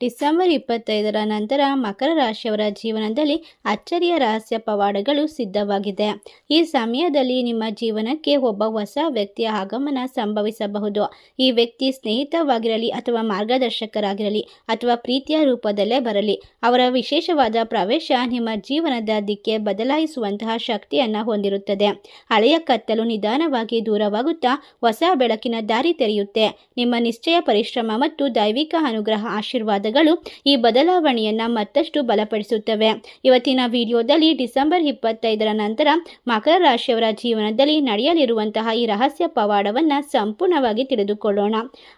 December ಇಪ್ಪತ್ತೈದರ ನಂತರ ಮಕರ ರಾಶಿಯವರ ಜೀವನದಲ್ಲಿ ಅಚ್ಚರಿಯ ರಹಸ್ಯ ಪವಾಡಗಳು ಸಿದ್ಧವಾಗಿದೆ. ಈ ಸಮಯದಲ್ಲಿ ನಿಮ್ಮ ಜೀವನಕ್ಕೆ ಒಬ್ಬ ಹೊಸ ವ್ಯಕ್ತಿಯ ಆಗಮನ ಸಂಭವಿಸಬಹುದು. ಈ ವ್ಯಕ್ತಿ ಸ್ನೇಹಿತವಾಗಿರಲಿ ಅಥವಾ ಮಾರ್ಗದರ್ಶಕರಾಗಿರಲಿ ಅಥವಾ ಪ್ರೀತಿಯ ರೂಪದಲ್ಲೇ ಬರಲಿ, ಅವರ ವಿಶೇಷವಾದ ಪ್ರವೇಶ ನಿಮ್ಮ ಜೀವನದ ದಿಕ್ಕೆ ಬದಲಾಯಿಸುವಂತಹ ಶಕ್ತಿಯನ್ನು ಹೊಂದಿರುತ್ತದೆ. ಹಳೆಯ ಕತ್ತಲು ನಿಧಾನವಾಗಿ ದೂರವಾಗುತ್ತಾ ಹೊಸ ಬೆಳಕಿನ ದಾರಿ ತೆರೆಯುತ್ತೆ. ನಿಮ್ಮ ನಿಶ್ಚಯ ಪರಿಶ್ರಮ ಮತ್ತು ದೈವಿಕ ಅನುಗ್ರಹ ಆಶೀರ್ವಾದಗಳು ಈ ಬದಲಾವಣೆಯನ್ನ ಮತ್ತಷ್ಟು ಬಲಪಡಿಸುತ್ತವೆ. ಇವತ್ತಿನ ವಿಡಿಯೋದಲ್ಲಿ ಡಿಸೆಂಬರ್ ಇಪ್ಪತ್ತೈದರ ನಂತರ ಮಕರ ರಾಶಿಯವರ ಜೀವನದಲ್ಲಿ ನಡೆಯಲಿರುವಂತಹ ಈ ರಹಸ್ಯ ಪವಾಡವನ್ನ ಸಂಪೂರ್ಣವಾಗಿ ತಿಳಿದುಕೊಳ್ಳೋಣ.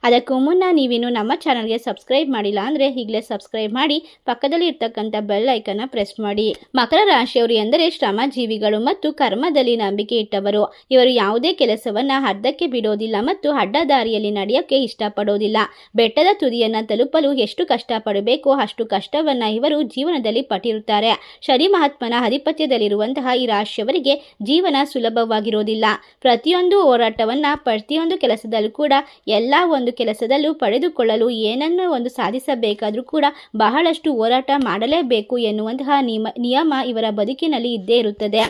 ಅದಕ್ಕೂ ಮುನ್ನ ನೀವಿನ್ನು ನಮ್ಮ ಚಾನಲ್ಗೆ ಸಬ್ಸ್ಕ್ರೈಬ್ ಮಾಡಿಲ್ಲ ಅಂದ್ರೆ ಈಗಲೇ ಸಬ್ಸ್ಕ್ರೈಬ್ ಮಾಡಿ, ಪಕ್ಕದಲ್ಲಿ ಇರ್ತಕ್ಕಂಥ ಬೆಲ್ ಐಕನ್ನ ಪ್ರೆಸ್ ಮಾಡಿ. ಮಕರ ರಾಶಿಯವರು ಎಂದರೆ ಶ್ರಮಜೀವಿಗಳು ಮತ್ತು ಕರ್ಮದಲ್ಲಿ ನಂಬಿಕೆ ಇಟ್ಟವರು. ಇವರು ಯಾವುದೇ ಕೆಲಸವನ್ನ ಅರ್ಧಕ್ಕೆ ಬಿಡೋದಿಲ್ಲ ಮತ್ತು ಅಡ್ಡದಾರಿಯಲ್ಲಿ ನಡೆಯೋಕೆ ಇಷ್ಟಪಡೋದಿಲ್ಲ. ಬೆಟ್ಟದ ತುದಿಯನ್ನ ತಲುಪಲು ಎಷ್ಟು ಕಷ್ಟಪಡಬೇಕೋ, ಅಷ್ಟು ಕಷ್ಟವನ್ನ ಇವರು ಜೀವನದಲ್ಲಿ ಪಟ್ಟಿರುತ್ತಾರೆ. ಶನಿ ಮಹಾತ್ಮನ ಅಧಿಪತ್ಯದಲ್ಲಿರುವಂತಹ ಈ ರಾಶಿಯವರಿಗೆ ಜೀವನ ಸುಲಭವಾಗಿರೋದಿಲ್ಲ. ಪ್ರತಿಯೊಂದು ಹೋರಾಟವನ್ನ, ಪ್ರತಿಯೊಂದು ಕೆಲಸದಲ್ಲೂ ಕೂಡ, ಎಲ್ಲ ಒಂದು ಕೆಲಸದಲ್ಲೂ ಪಡೆದುಕೊಳ್ಳಲು ಏನನ್ನು ಒಂದು ಸಾಧಿಸಬೇಕಾದ್ರೂ ಕೂಡ ಬಹಳಷ್ಟು ಹೋರಾಟ ಮಾಡಲೇಬೇಕು ಎನ್ನುವಂತಹ ನಿಯಮ ನಿಯಮ ಇವರ ಬದುಕಿನಲ್ಲಿ ಇದ್ದೇ ಇರುತ್ತದೆ.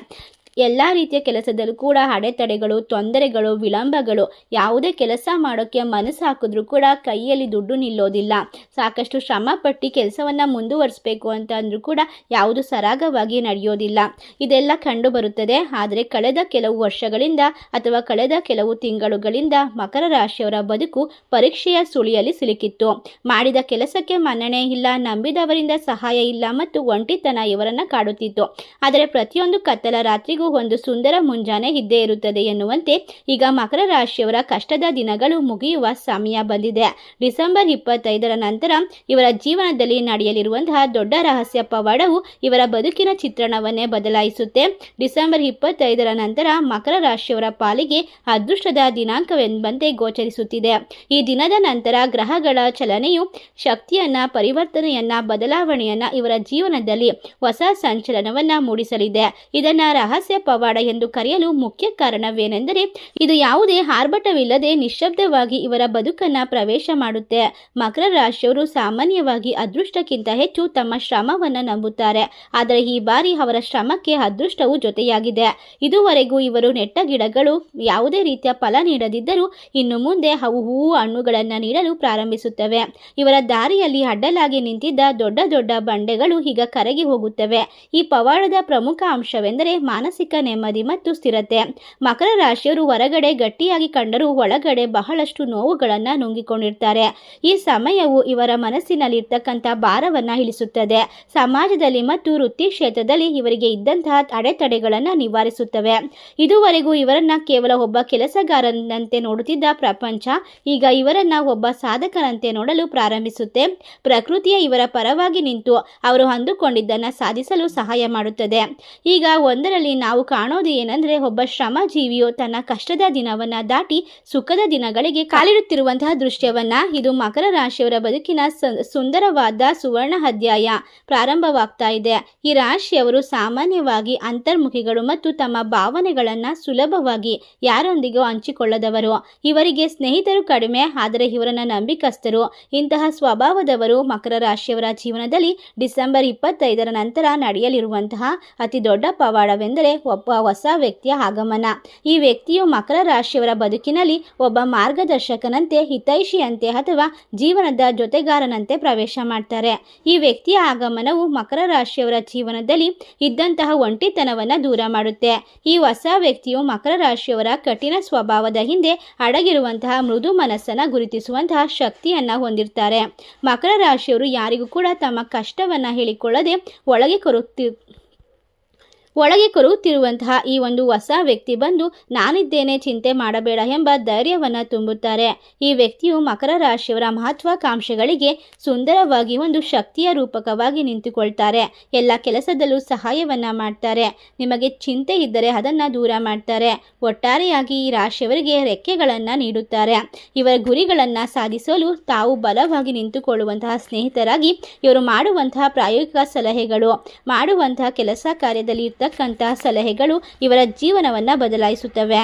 ಎಲ್ಲ ರೀತಿಯ ಕೆಲಸದಲ್ಲೂ ಕೂಡ ಅಡೆತಡೆಗಳು, ತೊಂದರೆಗಳು, ವಿಳಂಬಗಳು, ಯಾವುದೇ ಕೆಲಸ ಮಾಡೋಕ್ಕೆ ಮನಸ್ಸು ಹಾಕಿದ್ರೂ ಕೂಡ ಕೈಯಲ್ಲಿ ದುಡ್ಡು ನಿಲ್ಲೋದಿಲ್ಲ. ಸಾಕಷ್ಟು ಶ್ರಮ ಪಟ್ಟು ಕೆಲಸವನ್ನು ಮುಂದುವರಿಸಬೇಕು ಅಂತ ಅಂದರೂ ಕೂಡ ಯಾವುದು ಸರಾಗವಾಗಿ ನಡೆಯೋದಿಲ್ಲ. ಇದೆಲ್ಲ ಕಂಡು ಬರುತ್ತದೆ. ಆದರೆ ಕಳೆದ ಕೆಲವು ವರ್ಷಗಳಿಂದ ಅಥವಾ ಕಳೆದ ಕೆಲವು ತಿಂಗಳುಗಳಿಂದ ಮಕರ ರಾಶಿಯವರ ಬದುಕು ಪರೀಕ್ಷೆಯ ಸುಳಿಯಲ್ಲಿ ಸಿಲುಕಿತ್ತು. ಮಾಡಿದ ಕೆಲಸಕ್ಕೆ ಮನ್ನಣೆ ಇಲ್ಲ, ನಂಬಿದವರಿಂದ ಸಹಾಯ ಇಲ್ಲ ಮತ್ತು ಒಂಟಿತನ ಇವರನ್ನು ಕಾಡುತ್ತಿತ್ತು. ಆದರೆ ಪ್ರತಿಯೊಂದು ಕತ್ತಲ ರಾತ್ರಿಗೂ ಒಂದು ಸುಂದರ ಮುಂಜಾನೆ ಇದ್ದೇ ಇರುತ್ತದೆ ಎನ್ನುವಂತೆ ಈಗ ಮಕರ ರಾಶಿಯವರ ಕಷ್ಟದ ದಿನಗಳು ಮುಗಿಯುವ ಸಮಯ ಬಂದಿದೆ. ಡಿಸೆಂಬರ್ ಇಪ್ಪತ್ತೈದರ ನಂತರ ಇವರ ಜೀವನದಲ್ಲಿ ನಡೆಯಲಿರುವಂತಹ ದೊಡ್ಡ ರಹಸ್ಯ ಪವಾಡವು ಇವರ ಬದುಕಿನ ಚಿತ್ರಣವನ್ನೇ ಬದಲಾಯಿಸುತ್ತೆ. ಡಿಸೆಂಬರ್ ಇಪ್ಪತ್ತೈದರ ನಂತರ ಮಕರ ರಾಶಿಯವರ ಪಾಲಿಗೆ ಅದೃಷ್ಟದ ದಿನಾಂಕವೆಂಬಂತೆ ಗೋಚರಿಸುತ್ತಿದೆ. ಈ ದಿನದ ನಂತರ ಗ್ರಹಗಳ ಚಲನೆಯು ಶಕ್ತಿಯನ್ನ, ಪರಿವರ್ತನೆಯನ್ನ, ಬದಲಾವಣೆಯನ್ನ ಇವರ ಜೀವನದಲ್ಲಿ ಹೊಸ ಸಂಚಲನವನ್ನ ಮೂಡಿಸಲಿದೆ. ಇದನ್ನ ರಹಸ್ಯ ಪವಾಡ ಎಂದು ಕರೆಯಲು ಮುಖ್ಯ ಕಾರಣವೇನೆಂದರೆ ಇದು ಯಾವುದೇ ಆರ್ಭಟವಿಲ್ಲದೆ ನಿಶ್ಶಬ್ದವಾಗಿ ಇವರ ಬದುಕನ್ನ ಪ್ರವೇಶ ಮಾಡುತ್ತೆ. ಮಕರ ರಾಶಿಯವರು ಸಾಮಾನ್ಯವಾಗಿ ಅದೃಷ್ಟಕ್ಕಿಂತ ಹೆಚ್ಚು ತಮ್ಮ ಶ್ರಮವನ್ನ ನಂಬುತ್ತಾರೆ. ಆದರೆ ಈ ಬಾರಿ ಅವರ ಶ್ರಮಕ್ಕೆ ಅದೃಷ್ಟವು ಜೊತೆಯಾಗಿದೆ. ಇದುವರೆಗೂ ಇವರು ನೆಟ್ಟ ಗಿಡಗಳು ಯಾವುದೇ ರೀತಿಯ ಫಲ ನೀಡದಿದ್ದರೂ ಇನ್ನು ಮುಂದೆ ಅವು ಹೂವು, ಹಣ್ಣುಗಳನ್ನು ನೀಡಲು ಪ್ರಾರಂಭಿಸುತ್ತವೆ. ಇವರ ದಾರಿಯಲ್ಲಿ ಅಡ್ಡಲಾಗಿ ನಿಂತಿದ್ದ ದೊಡ್ಡ ದೊಡ್ಡ ಬಂಡೆಗಳು ಈಗ ಕರಗಿ ಹೋಗುತ್ತವೆ. ಈ ಪವಾಡದ ಪ್ರಮುಖ ಅಂಶವೆಂದರೆ ಮಾನಸಿಕ ನೆಮ್ಮದಿ ಮತ್ತು ಸ್ಥಿರತೆ. ಮಕರ ರಾಶಿಯವರು ಹೊರಗಡೆ ಗಟ್ಟಿಯಾಗಿ ಕಂಡರೂ ಒಳಗಡೆ ಬಹಳಷ್ಟು ನೋವುಗಳನ್ನು ನುಂಗಿಕೊಂಡಿರ್ತಾರೆ. ಈ ಸಮಯವು ಇವರ ಮನಸ್ಸಿನಲ್ಲಿ ಇರ್ತಕ್ಕಂಥ ಭಾರವನ್ನ ಇಳಿಸುತ್ತದೆ. ಸಮಾಜದಲ್ಲಿ ಮತ್ತು ವೃತ್ತಿ ಕ್ಷೇತ್ರದಲ್ಲಿ ಇವರಿಗೆ ಇದ್ದಂತಹ ಅಡೆತಡೆಗಳನ್ನು ನಿವಾರಿಸುತ್ತವೆ. ಇದುವರೆಗೂ ಇವರನ್ನ ಕೇವಲ ಒಬ್ಬ ಕೆಲಸಗಾರನಂತೆ ನೋಡುತ್ತಿದ್ದ ಪ್ರಪಂಚ ಈಗ ಇವರನ್ನ ಒಬ್ಬ ಸಾಧಕರಂತೆ ನೋಡಲು ಪ್ರಾರಂಭಿಸುತ್ತೆ. ಪ್ರಕೃತಿಯ ಇವರ ಪರವಾಗಿ ನಿಂತು ಅವರು ಅಂದುಕೊಂಡಿದ್ದನ್ನು ಸಾಧಿಸಲು ಸಹಾಯ ಮಾಡುತ್ತದೆ. ಈಗ ಒಂದರಲ್ಲಿ ನಾವು ಕಾಣೋದು ಏನಂದ್ರೆ ಒಬ್ಬ ಶ್ರಮಜೀವಿಯು ತನ್ನ ಕಷ್ಟದ ದಿನವನ್ನ ದಾಟಿ ಸುಖದ ದಿನಗಳಿಗೆ ಕಾಲಿಡುತ್ತಿರುವಂತಹ ದೃಶ್ಯವನ್ನ. ಇದು ಮಕರ ರಾಶಿಯವರ ಬದುಕಿನ ಸುಂದರವಾದ ಸುವರ್ಣ ಅಧ್ಯಾಯ ಪ್ರಾರಂಭವಾಗ್ತಾ ಇದೆ. ಈ ರಾಶಿಯವರು ಸಾಮಾನ್ಯವಾಗಿ ಅಂತರ್ಮುಖಿಗಳು ಮತ್ತು ತಮ್ಮ ಭಾವನೆಗಳನ್ನ ಸುಲಭವಾಗಿ ಯಾರೊಂದಿಗೂ ಹಂಚಿಕೊಳ್ಳದವರು. ಇವರಿಗೆ ಸ್ನೇಹಿತರು ಕಡಿಮೆ, ಆದರೆ ಇವರನ್ನ ನಂಬಿಕಸ್ಥರು. ಇಂತಹ ಸ್ವಭಾವದವರು ಮಕರ ರಾಶಿಯವರ ಜೀವನದಲ್ಲಿ ಡಿಸೆಂಬರ್ ಇಪ್ಪತ್ತೈದರ ನಂತರ ನಡೆಯಲಿರುವಂತಹ ಅತಿ ದೊಡ್ಡ ಪವಾಡವೆಂದರೆ ಒಬ್ಬ ಹೊಸ ವ್ಯಕ್ತಿಯ ಆಗಮನ. ಈ ವ್ಯಕ್ತಿಯು ಮಕರ ರಾಶಿಯವರ ಬದುಕಿನಲ್ಲಿ ಒಬ್ಬ ಮಾರ್ಗದರ್ಶಕನಂತೆ, ಹಿತೈಷಿಯಂತೆ ಅಥವಾ ಜೀವನದ ಜೊತೆಗಾರನಂತೆ ಪ್ರವೇಶ ಮಾಡ್ತಾರೆ. ಈ ವ್ಯಕ್ತಿಯ ಆಗಮನವು ಮಕರ ರಾಶಿಯವರ ಜೀವನದಲ್ಲಿ ಇದ್ದಂತಹ ಒಂಟಿತನವನ್ನು ದೂರ ಮಾಡುತ್ತೆ. ಈ ಹೊಸ ವ್ಯಕ್ತಿಯು ಮಕರ ರಾಶಿಯವರ ಕಠಿಣ ಸ್ವಭಾವದ ಹಿಂದೆ ಅಡಗಿರುವಂತಹ ಮೃದು ಮನಸ್ಸನ್ನು ಗುರುತಿಸುವಂತಹ ಶಕ್ತಿಯನ್ನ ಹೊಂದಿರ್ತಾರೆ. ಮಕರ ರಾಶಿಯವರು ಯಾರಿಗೂ ಕೂಡ ತಮ್ಮ ಕಷ್ಟವನ್ನ ಹೇಳಿಕೊಳ್ಳದೆ ಒಳಗೆ ಕೊರುತ್ತಿ ಒಳಗೆ ಕೊರುತ್ತಿರುವಂತಹ ಈ ಒಂದು ಹೊಸ ವ್ಯಕ್ತಿ ಬಂದು, ನಾನಿದ್ದೇನೆ, ಚಿಂತೆ ಮಾಡಬೇಡ ಎಂಬ ಧೈರ್ಯವನ್ನು ತುಂಬುತ್ತಾರೆ. ಈ ವ್ಯಕ್ತಿಯು ಮಕರ ರಾಶಿಯವರ ಮಹತ್ವಾಕಾಂಕ್ಷೆಗಳಿಗೆ ಸುಂದರವಾಗಿ ಒಂದು ಶಕ್ತಿಯ ರೂಪಕವಾಗಿ ನಿಂತುಕೊಳ್ತಾರೆ. ಎಲ್ಲ ಕೆಲಸದಲ್ಲೂ ಸಹಾಯವನ್ನು ಮಾಡ್ತಾರೆ. ನಿಮಗೆ ಚಿಂತೆ ಇದ್ದರೆ ಅದನ್ನು ದೂರ ಮಾಡ್ತಾರೆ. ಒಟ್ಟಾರೆಯಾಗಿ ಈ ರಾಶಿಯವರಿಗೆ ರೆಕ್ಕೆಗಳನ್ನು ನೀಡುತ್ತಾರೆ. ಇವರ ಗುರಿಗಳನ್ನು ಸಾಧಿಸಲು ತಾವು ಬಲವಾಗಿ ನಿಂತುಕೊಳ್ಳುವಂತಹ ಸ್ನೇಹಿತರಾಗಿ ಇವರು ಮಾಡುವಂತಹ ಪ್ರಾಯೋಗಿಕ ಸಲಹೆಗಳು, ಮಾಡುವಂತಹ ಕೆಲಸ ಕಾರ್ಯದಲ್ಲಿ ಇರ್ತಕ್ಕಂತಹ ಸಲಹೆಗಳು ಇವರ ಜೀವನವನ್ನು ಬದಲಾಯಿಸುತ್ತವೆ.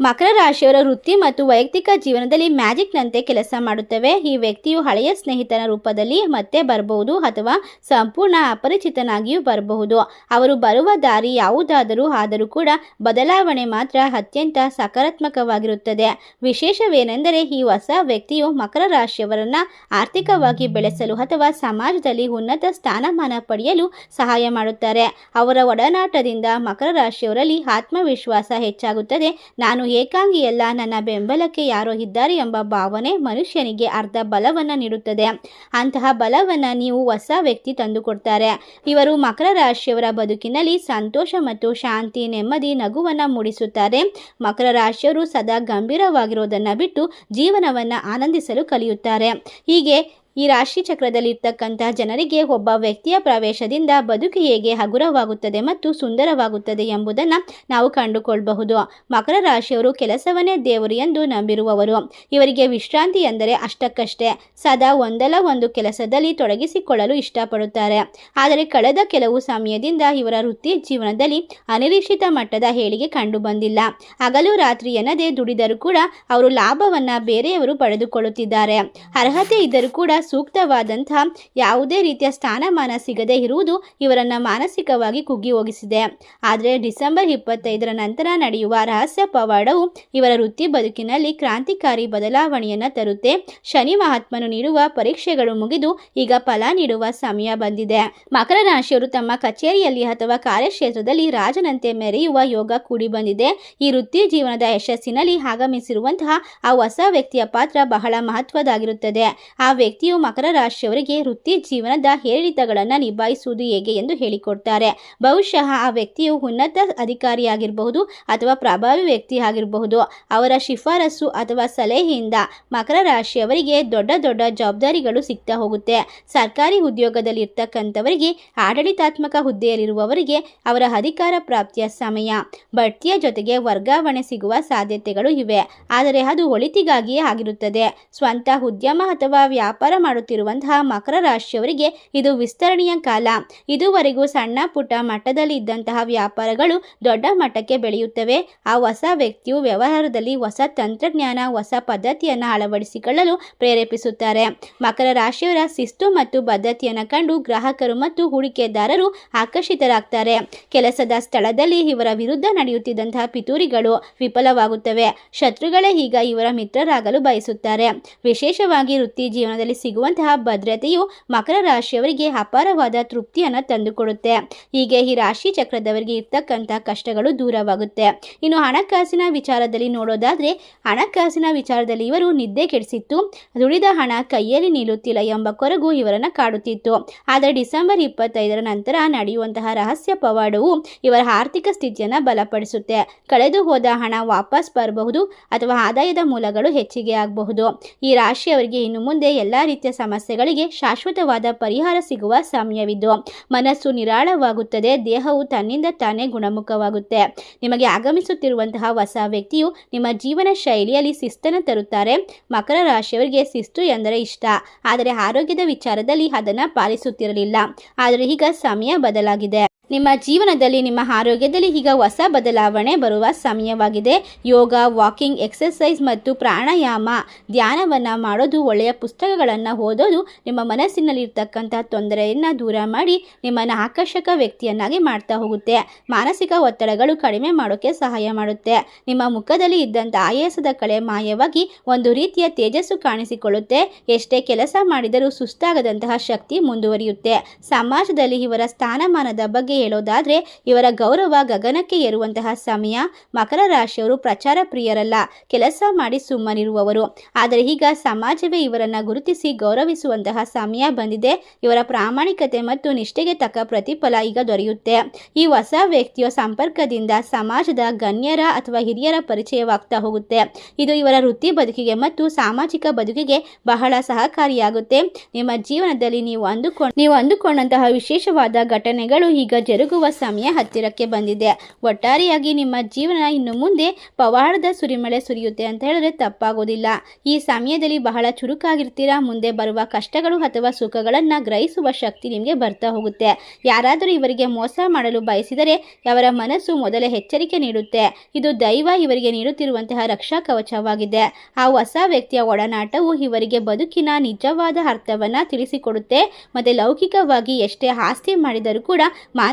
ಮಕರ ರಾಶಿಯವರ ವೃತ್ತಿ ಮತ್ತು ವೈಯಕ್ತಿಕ ಜೀವನದಲ್ಲಿ ಮ್ಯಾಜಿಕ್ನಂತೆ ಕೆಲಸ ಮಾಡುತ್ತವೆ. ಈ ವ್ಯಕ್ತಿಯು ಹಳೆಯ ಸ್ನೇಹಿತನ ರೂಪದಲ್ಲಿ ಮತ್ತೆ ಬರಬಹುದು ಅಥವಾ ಸಂಪೂರ್ಣ ಅಪರಿಚಿತನಾಗಿಯೂ ಬರಬಹುದು. ಅವರು ಬರುವ ದಾರಿ ಯಾವುದಾದರೂ ಆದರೂ ಕೂಡ ಬದಲಾವಣೆ ಮಾತ್ರ ಅತ್ಯಂತ ಸಕಾರಾತ್ಮಕವಾಗಿರುತ್ತದೆ. ವಿಶೇಷವೇನೆಂದರೆ ಈ ಹೊಸ ವ್ಯಕ್ತಿಯು ಮಕರ ರಾಶಿಯವರನ್ನ ಆರ್ಥಿಕವಾಗಿ ಬೆಳೆಸಲು ಅಥವಾ ಸಮಾಜದಲ್ಲಿ ಉನ್ನತ ಸ್ಥಾನಮಾನ ಪಡೆಯಲು ಸಹಾಯ ಮಾಡುತ್ತಾರೆ. ಅವರ ಒಡನಾಟದಿಂದ ಮಕರ ರಾಶಿಯವರಲ್ಲಿ ಆತ್ಮವಿಶ್ವಾಸ ಹೆಚ್ಚಾಗುತ್ತದೆ. ನಾನು ಏಕಾಂಗಿಯಲ್ಲ ನನ್ನ ಬೆಂಬಲಕ್ಕೆ ಯಾರೋ ಇದ್ದಾರೆ ಎಂಬ ಭಾವನೆ ಮನುಷ್ಯನಿಗೆ ಅರ್ಧ ಬಲವನ್ನು ನೀಡುತ್ತದೆ. ಅಂತಹ ಬಲವನ್ನು ನೀವು ಹೊಸ ವ್ಯಕ್ತಿ ತಂದುಕೊಡ್ತಾರೆ. ಇವರು ಮಕರ ರಾಶಿಯವರ ಬದುಕಿನಲ್ಲಿ ಸಂತೋಷ ಮತ್ತು ಶಾಂತಿ, ನೆಮ್ಮದಿ, ನಗುವನ್ನು ಮೂಡಿಸುತ್ತಾರೆ. ಮಕರ ರಾಶಿಯವರು ಸದಾ ಗಂಭೀರವಾಗಿರೋದನ್ನು ಬಿಟ್ಟು ಜೀವನವನ್ನು ಆನಂದಿಸಲು ಕಲಿಯುತ್ತಾರೆ. ಹೀಗೆ ಈ ರಾಶಿ ಚಕ್ರದಲ್ಲಿ ಇರ್ತಕ್ಕಂಥ ಜನರಿಗೆ ಒಬ್ಬ ವ್ಯಕ್ತಿಯ ಪ್ರವೇಶದಿಂದ ಬದುಕು ಹೇಗೆ ಹಗುರವಾಗುತ್ತದೆ ಮತ್ತು ಸುಂದರವಾಗುತ್ತದೆ ಎಂಬುದನ್ನು ನಾವು ಕಂಡುಕೊಳ್ಳಬಹುದು ಮಕರ ರಾಶಿಯವರು ಕೆಲಸವನ್ನೇ ದೇವರು ಎಂದು ನಂಬಿರುವವರು. ಇವರಿಗೆ ವಿಶ್ರಾಂತಿ ಎಂದರೆ ಅಷ್ಟಕ್ಕಷ್ಟೇ. ಸದಾ ಒಂದಲ್ಲ ಒಂದು ಕೆಲಸದಲ್ಲಿ ತೊಡಗಿಸಿಕೊಳ್ಳಲು ಇಷ್ಟಪಡುತ್ತಾರೆ. ಆದರೆ ಕಳೆದ ಕೆಲವು ಸಮಯದಿಂದ ಇವರ ವೃತ್ತಿ ಜೀವನದಲ್ಲಿ ಅನಿರೀಕ್ಷಿತ ಮಟ್ಟದ ಹೇಳಿಕೆ ಕಂಡುಬಂದಿಲ್ಲ. ಹಗಲು ರಾತ್ರಿ ಎನ್ನದೇ ದುಡಿದರೂ ಕೂಡ ಅವರು ಲಾಭವನ್ನು ಬೇರೆಯವರು ಪಡೆದುಕೊಳ್ಳುತ್ತಿದ್ದಾರೆ. ಅರ್ಹತೆ ಇದ್ದರೂ ಕೂಡ ಸೂಕ್ತವಾದಂತಹ ಯಾವುದೇ ರೀತಿಯ ಸ್ಥಾನಮಾನ ಸಿಗದೆ ಇರುವುದು ಇವರನ್ನು ಮಾನಸಿಕವಾಗಿ ಕುಗ್ಗಿ ಹೋಗಿಸಿದೆ. ಆದರೆ ಡಿಸೆಂಬರ್ ಇಪ್ಪತ್ತೈದರ ನಂತರ ನಡೆಯುವ ರಹಸ್ಯ ಪವಾಡವು ಇವರ ವೃತ್ತಿ ಬದುಕಿನಲ್ಲಿ ಕ್ರಾಂತಿಕಾರಿ ಬದಲಾವಣೆಯನ್ನು ತರುತ್ತೆ. ಶನಿ ಮಹಾತ್ಮನು ನೀಡುವ ಪರೀಕ್ಷೆಗಳು ಮುಗಿದು ಈಗ ಫಲ ನೀಡುವ ಸಮಯ ಬಂದಿದೆ. ಮಕರ ರಾಶಿಯವರು ತಮ್ಮ ಕಚೇರಿಯಲ್ಲಿ ಅಥವಾ ಕಾರ್ಯಕ್ಷೇತ್ರದಲ್ಲಿ ರಾಜನಂತೆ ಮೆರೆಯುವ ಯೋಗ ಕೂಡಿ ಬಂದಿದೆ. ಈ ವೃತ್ತಿ ಜೀವನದ ಯಶಸ್ಸಿನಲ್ಲಿ ಆಗಮಿಸಿರುವಂತಹ ಆ ಹೊಸ ವ್ಯಕ್ತಿಯ ಪಾತ್ರ ಬಹಳ ಮಹತ್ವದಾಗಿರುತ್ತದೆ ಆ ವ್ಯಕ್ತಿಯು ಮಕರ ರಾಶಿಯವರಿಗೆ ವೃತ್ತಿ ಜೀವನದ ಏರಿಳಿತಗಳನ್ನು ನಿಭಾಯಿಸುವುದು ಹೇಗೆ ಎಂದು ಹೇಳಿಕೊಡ್ತಾರೆ. ಬಹುಶಃ ಆ ವ್ಯಕ್ತಿಯು ಉನ್ನತ ಅಧಿಕಾರಿಯಾಗಿರಬಹುದು ಅಥವಾ ಪ್ರಭಾವಿ ವ್ಯಕ್ತಿ ಆಗಿರಬಹುದು ಅವರ ಶಿಫಾರಸು ಅಥವಾ ಸಲಹೆಯಿಂದ ಮಕರ ರಾಶಿಯವರಿಗೆ ದೊಡ್ಡ ದೊಡ್ಡ ಜವಾಬ್ದಾರಿಗಳು ಸಿಗ್ತಾ ಹೋಗುತ್ತೆ. ಸರ್ಕಾರಿ ಉದ್ಯೋಗದಲ್ಲಿ ಇರ್ತಕ್ಕಂಥವರಿಗೆ ಆಡಳಿತಾತ್ಮಕ ಹುದ್ದೆಯಲ್ಲಿರುವವರಿಗೆ ಅವರ ಅಧಿಕಾರ ಪ್ರಾಪ್ತಿಯ ಸಮಯ, ಬಡ್ತಿಯ ಜೊತೆಗೆ ವರ್ಗಾವಣೆ ಸಿಗುವ ಸಾಧ್ಯತೆಗಳು ಇವೆ. ಆದರೆ ಅದು ಒಳಿತಿಗಾಗಿಯೇ ಆಗಿರುತ್ತದೆ. ಸ್ವಂತ ಉದ್ಯಮ ಅಥವಾ ವ್ಯಾಪಾರ ಮಾಡುತ್ತಿರುವಂತಹ ಮಕರ ರಾಶಿಯವರಿಗೆ ಇದು ವಿಸ್ತರಣೆಯ ಕಾಲ. ಇದುವರೆಗೂ ಸಣ್ಣ ಪುಟ್ಟ ಮಟ್ಟದಲ್ಲಿ ಇದ್ದಂತಹ ವ್ಯಾಪಾರಗಳು ದೊಡ್ಡ ಮಟ್ಟಕ್ಕೆ ಬೆಳೆಯುತ್ತವೆ. ಆ ಹೊಸ ವ್ಯಕ್ತಿಯು ವ್ಯವಹಾರದಲ್ಲಿ ಹೊಸ ತಂತ್ರಜ್ಞಾನ, ಹೊಸ ಪದ್ಧತಿಯನ್ನು ಅಳವಡಿಸಿಕೊಳ್ಳಲು ಪ್ರೇರೇಪಿಸುತ್ತಾರೆ. ಮಕರ ರಾಶಿಯವರ ಶಿಸ್ತು ಮತ್ತು ಬದ್ಧತೆಯನ್ನು ಕಂಡು ಗ್ರಾಹಕರು ಮತ್ತು ಹೂಡಿಕೆದಾರರು ಆಕರ್ಷಿತರಾಗ್ತಾರೆ. ಕೆಲಸದ ಸ್ಥಳದಲ್ಲಿ ಇವರ ವಿರುದ್ಧ ನಡೆಯುತ್ತಿದ್ದಂತಹ ಪಿತೂರಿಗಳು ವಿಫಲವಾಗುತ್ತವೆ. ಶತ್ರುಗಳೇ ಈಗ ಇವರ ಮಿತ್ರರಾಗಲು ಬಯಸುತ್ತಾರೆ. ವಿಶೇಷವಾಗಿ ವೃತ್ತಿ ಜೀವನದಲ್ಲಿ ಸಿಗುವಂತಹ ಭದ್ರತೆಯು ಮಕರ ರಾಶಿಯವರಿಗೆ ಅಪಾರವಾದ ತೃಪ್ತಿಯನ್ನು ತಂದುಕೊಡುತ್ತೆ. ಹೀಗೆ ಈ ರಾಶಿ ಚಕ್ರದವರಿಗೆ ಇರ್ತಕ್ಕಂಥ ಕಷ್ಟಗಳು ದೂರವಾಗುತ್ತೆ. ಇನ್ನು ಹಣಕಾಸಿನ ವಿಚಾರದಲ್ಲಿ ನೋಡೋದಾದ್ರೆ, ಹಣಕಾಸಿನ ವಿಚಾರದಲ್ಲಿ ಇವರು ನಿದ್ದೆ ಕೆಡಿಸಿತ್ತು. ದುಡಿದ ಹಣ ಕೈಯಲ್ಲಿ ನಿಲ್ಲುತ್ತಿಲ್ಲ ಎಂಬ ಕೊರಗು ಇವರನ್ನು ಕಾಡುತ್ತಿತ್ತು. ಆದರೆ ಡಿಸೆಂಬರ್ ಇಪ್ಪತ್ತೈದರ ನಂತರ ನಡೆಯುವಂತಹ ರಹಸ್ಯ ಪವಾಡವು ಇವರ ಆರ್ಥಿಕ ಸ್ಥಿತಿಯನ್ನು ಬಲಪಡಿಸುತ್ತೆ. ಕಳೆದು ಹೋದ ಹಣ ವಾಪಸ್ ಬರಬಹುದು ಅಥವಾ ಆದಾಯದ ಮೂಲಗಳು ಹೆಚ್ಚಿಗೆ ಆಗಬಹುದು. ಈ ರಾಶಿಯವರಿಗೆ ಇನ್ನು ಮುಂದೆ ಎಲ್ಲ ರೀತಿಯ ಸಮಸ್ಯೆಗಳಿಗೆ ಶಾಶ್ವತವಾದ ಪರಿಹಾರ ಸಿಗುವ ಸಮಯವಿದ್ದು ಮನಸ್ಸು ನಿರಾಳವಾಗುತ್ತದೆ, ದೇಹವು ತನ್ನಿಂದ ತಾನೇ ಗುಣಮುಖವಾಗುತ್ತೆ. ನಿಮಗೆ ಆಗಮಿಸುತ್ತಿರುವಂತಹ ಹೊಸ ವ್ಯಕ್ತಿಯು ನಿಮ್ಮ ಜೀವನ ಶೈಲಿಯಲ್ಲಿ ಶಿಸ್ತನ್ನು ತರುತ್ತಾರೆ. ಮಕರ ರಾಶಿಯವರಿಗೆ ಶಿಸ್ತು ಎಂದರೆ ಇಷ್ಟ. ಆದರೆ ಆರೋಗ್ಯದ ವಿಚಾರದಲ್ಲಿ ಅದನ್ನು ಪಾಲಿಸುತ್ತಿರಲಿಲ್ಲ. ಆದರೆ ಈಗ ಸಮಯ ಬದಲಾಗಿದೆ. ನಿಮ್ಮ ಜೀವನದಲ್ಲಿ, ನಿಮ್ಮ ಆರೋಗ್ಯದಲ್ಲಿ ಈಗ ಹೊಸ ಬದಲಾವಣೆ ಬರುವ ಸಮಯವಾಗಿದೆ. ಯೋಗ, ವಾಕಿಂಗ್ ಎಕ್ಸರ್ಸೈಸ್ ಮತ್ತು ಪ್ರಾಣಾಯಾಮ. ಧ್ಯಾನವನ್ನು ಮಾಡೋದು ಒಳ್ಳೆಯ ಪುಸ್ತಕಗಳನ್ನು ಓದೋದು ನಿಮ್ಮ ಮನಸ್ಸಿನಲ್ಲಿರ್ತಕ್ಕಂಥ ತೊಂದರೆಯನ್ನು ದೂರ ಮಾಡಿ ನಿಮ್ಮನ್ನು ಆಕರ್ಷಕ ವ್ಯಕ್ತಿಯನ್ನಾಗಿ ಮಾಡ್ತಾ ಹೋಗುತ್ತೆ. ಮಾನಸಿಕ ಒತ್ತಡಗಳು ಕಡಿಮೆ ಮಾಡೋಕ್ಕೆ ಸಹಾಯ ಮಾಡುತ್ತೆ. ನಿಮ್ಮ ಮುಖದಲ್ಲಿ ಇದ್ದಂಥ ಆಯಾಸದ ಕಳೆ ಮಾಯವಾಗಿ ಒಂದು ರೀತಿಯ ತೇಜಸ್ಸು ಕಾಣಿಸಿಕೊಳ್ಳುತ್ತೆ. ಎಷ್ಟೇ ಕೆಲಸ ಮಾಡಿದರೂ ಸುಸ್ತಾಗದಂತಹ ಶಕ್ತಿ ಮುಂದುವರಿಯುತ್ತೆ. ಸಮಾಜದಲ್ಲಿ ಇವರ ಸ್ಥಾನಮಾನದ ಬಗ್ಗೆ ಹೇಳೋದಾದ್ರೆ, ಇವರ ಗೌರವ ಗಗನಕ್ಕೆ ಏರುವಂತಹ ಸಮಯ ಮಕರ ರಾಶಿಯವರು ಪ್ರಚಾರ ಪ್ರಿಯರಲ್ಲ, ಕೆಲಸ ಮಾಡಿ ಸುಮ್ಮನಿರುವವರು. ಆದರೆ ಈಗ ಸಮಾಜವೇ ಇವರನ್ನ ಗುರುತಿಸಿ ಗೌರವಿಸುವಂತಹ ಸಮಯ ಬಂದಿದೆ. ಇವರ ಪ್ರಾಮಾಣಿಕತೆ ಮತ್ತು ನಿಷ್ಠೆಗೆ ತಕ್ಕ ಪ್ರತಿಫಲ ಈಗ ದೊರೆಯುತ್ತೆ. ಈ ಹೊಸ ವ್ಯಕ್ತಿಯ ಸಂಪರ್ಕದಿಂದ ಸಮಾಜದ ಗಣ್ಯರ ಅಥವಾ ಹಿರಿಯರ ಪರಿಚಯವಾಗ್ತಾ ಹೋಗುತ್ತೆ. ಇದು ಇವರ ವೃತ್ತಿ ಬದುಕಿಗೆ ಮತ್ತು ಸಾಮಾಜಿಕ ಬದುಕಿಗೆ ಬಹಳ ಸಹಕಾರಿಯಾಗುತ್ತೆ. ನಿಮ್ಮ ಜೀವನದಲ್ಲಿ ನೀವು ಅಂದುಕೊಂಡು, ನೀವು ಅಂದುಕೊಂಡಂತಹ ವಿಶೇಷವಾದ ಘಟನೆಗಳು ಈಗ ಜರುಗುವ ಸಮಯ ಹತ್ತಿರಕ್ಕೆ ಬಂದಿದೆ. ಒಟ್ಟಾರೆಯಾಗಿ ನಿಮ್ಮ ಜೀವನ ಇನ್ನು ಮುಂದೆ ಪವಾಡದ ಸುರಿಮಳೆ ಸುರಿಯುತ್ತೆ ಅಂತ ಹೇಳಿದ್ರೆ ತಪ್ಪಾಗೋದಿಲ್ಲ. ಈ ಸಮಯದಲ್ಲಿ ಬಹಳ ಚುರುಕಾಗಿರ್ತೀರಾ? ಮುಂದೆ ಬರುವ ಕಷ್ಟಗಳು ಅಥವಾ ಸುಖಗಳನ್ನು ಗ್ರಹಿಸುವ ಶಕ್ತಿ ನಿಮಗೆ ಬರ್ತಾ ಹೋಗುತ್ತೆ. ಯಾರಾದರೂ ಇವರಿಗೆ ಮೋಸ ಮಾಡಲು ಬಯಸಿದರೆ ಅವರ ಮನಸ್ಸು ಮೊದಲೇ ಎಚ್ಚರಿಕೆ ನೀಡುತ್ತೆ. ಇದು ದೈವ ಇವರಿಗೆ ನೀಡುತ್ತಿರುವಂತಹ ರಕ್ಷಾ ಕವಚವಾಗಿದೆ. ಆ ಹೊಸ ವ್ಯಕ್ತಿಯ ಒಡನಾಟವು ಇವರಿಗೆ ಬದುಕಿನ ನಿಜವಾದ ಅರ್ಥವನ್ನು ತಿಳಿಸಿಕೊಡುತ್ತೆ. ಮತ್ತು ಲೌಕಿಕವಾಗಿ ಎಷ್ಟೇ ಆಸ್ತಿ ಮಾಡಿದರೂ ಕೂಡ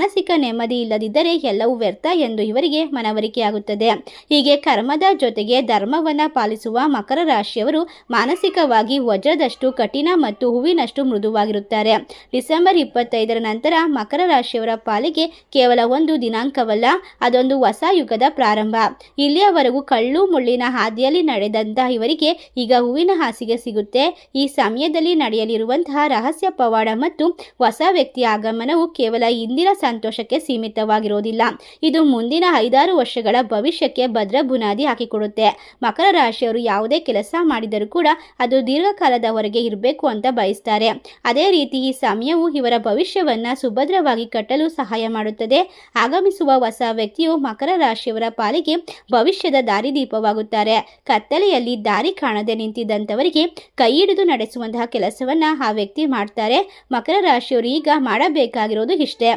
ಮಾನಸಿಕ ನೆಮ್ಮದಿ ಇಲ್ಲದಿದ್ದರೆ ಎಲ್ಲವೂ ವ್ಯರ್ಥ ಎಂದು ಇವರಿಗೆ ಮನವರಿಕೆಯಾಗುತ್ತದೆ ಹೀಗೆ ಕರ್ಮದ ಜೊತೆಗೆ ಧರ್ಮವನ್ನು ಪಾಲಿಸುವ ಮಕರ ರಾಶಿಯವರು ಮಾನಸಿಕವಾಗಿ ವಜ್ರದಷ್ಟು, ಕಠಿಣ ಮತ್ತು ಹೂವಿನಷ್ಟು ಮೃದುವಾಗಿರುತ್ತಾರೆ. ಡಿಸೆಂಬರ್ ಇಪ್ಪತ್ತೈದರ ನಂತರ ಮಕರ ರಾಶಿಯವರ ಪಾಲಿಗೆ ಕೇವಲ ಒಂದು ದಿನಾಂಕವಲ್ಲ, ಅದೊಂದು ಹೊಸ ಯುಗದ ಪ್ರಾರಂಭ. ಇಲ್ಲಿಯವರೆಗೂ ಕಳ್ಳು ಮುಳ್ಳಿನ ಹಾದಿಯಲ್ಲಿ ನಡೆದಂತಹ ಇವರಿಗೆ ಈಗ ಹೂವಿನ ಹಾಸಿಗೆ ಸಿಗುತ್ತೆ. ಈ ಸಮಯದಲ್ಲಿ ನಡೆಯಲಿರುವಂತಹ ರಹಸ್ಯ ಪವಾಡ ಮತ್ತು ಹೊಸ ವ್ಯಕ್ತಿಯ ಆಗಮನವು ಕೇವಲ ಇಂದಿನ ಸಂತೋಷಕ್ಕೆ ಸೀಮಿತವಾಗಿರುವುದಿಲ್ಲ ಇದು ಮುಂದಿನ ಐದಾರು ವರ್ಷಗಳ ಭವಿಷ್ಯಕ್ಕೆ ಭದ್ರ ಬುನಾದಿ ಹಾಕಿಕೊಡುತ್ತೆ. ಮಕರ ರಾಶಿಯವರು ಯಾವುದೇ ಕೆಲಸ ಮಾಡಿದರೂ ಕೂಡ ಅದು ದೀರ್ಘಕಾಲದವರೆಗೆ ಇರಬೇಕು ಅಂತ ಬಯಸ್ತಾರೆ. ಅದೇ ರೀತಿ ಈ ಸಮಯವು ಇವರ ಭವಿಷ್ಯವನ್ನ ಸುಭದ್ರವಾಗಿ ಕಟ್ಟಲು ಸಹಾಯ ಮಾಡುತ್ತದೆ. ಆಗಮಿಸುವ ಹೊಸ ವ್ಯಕ್ತಿಯು ಮಕರ ರಾಶಿಯವರ ಪಾಲಿಗೆ ಭವಿಷ್ಯದ ದಾರಿದೀಪವಾಗುತ್ತಾರೆ ಕತ್ತಲೆಯಲ್ಲಿ ದಾರಿ ಕಾಣದೆ ನಿಂತಿದ್ದಂಥವರಿಗೆ ಕೈ ಹಿಡಿದು ನಡೆಸುವಂತಹ ಕೆಲಸವನ್ನ ಆ ವ್ಯಕ್ತಿ ಮಾಡ್ತಾರೆ. ಮಕರ ರಾಶಿಯವರು ಈಗ ಮಾಡಬೇಕಾಗಿರೋದು ಇಷ್ಟೇ.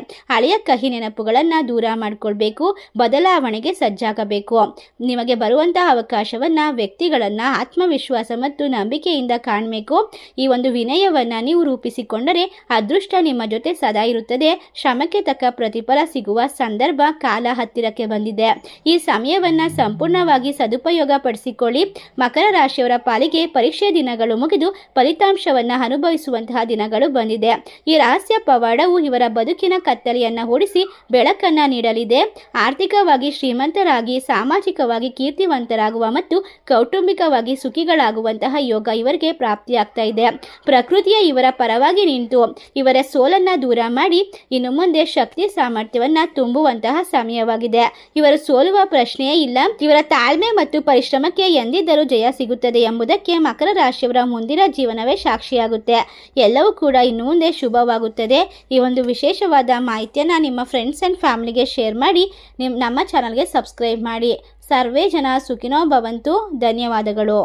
ಹಳೆಯ ಕಹಿ ನೆನಪುಗಳನ್ನ ದೂರ ಮಾಡಿಕೊಳ್ಬೇಕು, ಬದಲಾವಣೆಗೆ ಸಜ್ಜಾಗಬೇಕು. ನಿಮಗೆ ಬರುವಂತಹ ಅವಕಾಶವನ್ನ, ವ್ಯಕ್ತಿಗಳನ್ನ ಆತ್ಮವಿಶ್ವಾಸ ಮತ್ತು ನಂಬಿಕೆಯಿಂದ ಕಾಣಬೇಕು. ಈ ಒಂದು ವಿನಯವನ್ನ ನೀವು ರೂಪಿಸಿಕೊಂಡರೆ ಅದೃಷ್ಟ ನಿಮ್ಮ ಜೊತೆ ಸದಾ ಇರುತ್ತದೆ. ಶ್ರಮಕ್ಕೆ ತಕ್ಕ ಪ್ರತಿಫಲ ಸಿಗುವ ಸಂದರ್ಭ ಕಾಲ ಹತ್ತಿರಕ್ಕೆ ಬಂದಿದೆ. ಈ ಸಮಯವನ್ನ ಸಂಪೂರ್ಣವಾಗಿ ಸದುಪಯೋಗ ಪಡಿಸಿಕೊಳ್ಳಿ. ಮಕರ ರಾಶಿಯವರ ಪಾಲಿಗೆ ಪರೀಕ್ಷೆ ದಿನಗಳು ಮುಗಿದು ಫಲಿತಾಂಶವನ್ನ ಅನುಭವಿಸುವಂತಹ ದಿನಗಳು ಬಂದಿದೆ. ಈ ರಹಸ್ಯ ಪವಾಡವು ಇವರ ಬದುಕಿನ ಕತ್ತಲೆಯನ್ನ ಓಡಿಸಿ ಬೆಳಕನ್ನ ನೀಡಲಿದೆ. ಆರ್ಥಿಕವಾಗಿ ಶ್ರೀಮಂತರಾಗಿ, ಸಾಮಾಜಿಕವಾಗಿ ಕೀರ್ತಿವಂತರಾಗುವ ಮತ್ತು ಕೌಟುಂಬಿಕವಾಗಿ ಸುಖಿಗಳಾಗುವಂತಹ ಯೋಗ ಇವರಿಗೆ ಪ್ರಾಪ್ತಿಯಾಗ್ತಾ ಇದೆ. ಪ್ರಕೃತಿಯ ಇವರ ಪರವಾಗಿ ನಿಂತು ಇವರ ಸೋಲನ್ನ ದೂರ ಮಾಡಿ ಇನ್ನು ಮುಂದೆ ಶಕ್ತಿ ಸಾಮರ್ಥ್ಯವನ್ನ ತುಂಬುವಂತಹ ಸಮಯವಾಗಿದೆ. ಇವರು ಸೋಲುವ ಪ್ರಶ್ನೆಯೇ ಇಲ್ಲ. ಇವರ ತಾಳ್ಮೆ ಮತ್ತು ಪರಿಶ್ರಮಕ್ಕೆ ಎಂದಿದ್ದರೂ ಜಯ ಸಿಗುತ್ತದೆ ಎಂಬುದಕ್ಕೆ ಮಕರ ರಾಶಿಯವರ ಮುಂದಿನ ಜೀವನವೇ ಸಾಕ್ಷಿಯಾಗುತ್ತೆ. ಎಲ್ಲವೂ ಕೂಡ ಇನ್ನು ಮುಂದೆ ಶುಭವಾಗುತ್ತದೆ. ಈ ಒಂದು ವಿಶೇಷವಾದ ಮಾಹಿತಿಯನ್ನು ನಿಮ್ಮ ಫ್ರೆಂಡ್ಸ್ ಆ್ಯಂಡ್ ಫ್ಯಾಮಿಲಿಗೆ ಶೇರ್ ಮಾಡಿ ನಿಮ್ಮ ನಮ್ಮ ಚಾನಲ್ಗೆ ಸಬ್ಸ್ಕ್ರೈಬ್ ಮಾಡಿ. ಸರ್ವೇ ಜನ ಸುಖಿನೋ ಭವಂತು. ಧನ್ಯವಾದಗಳು.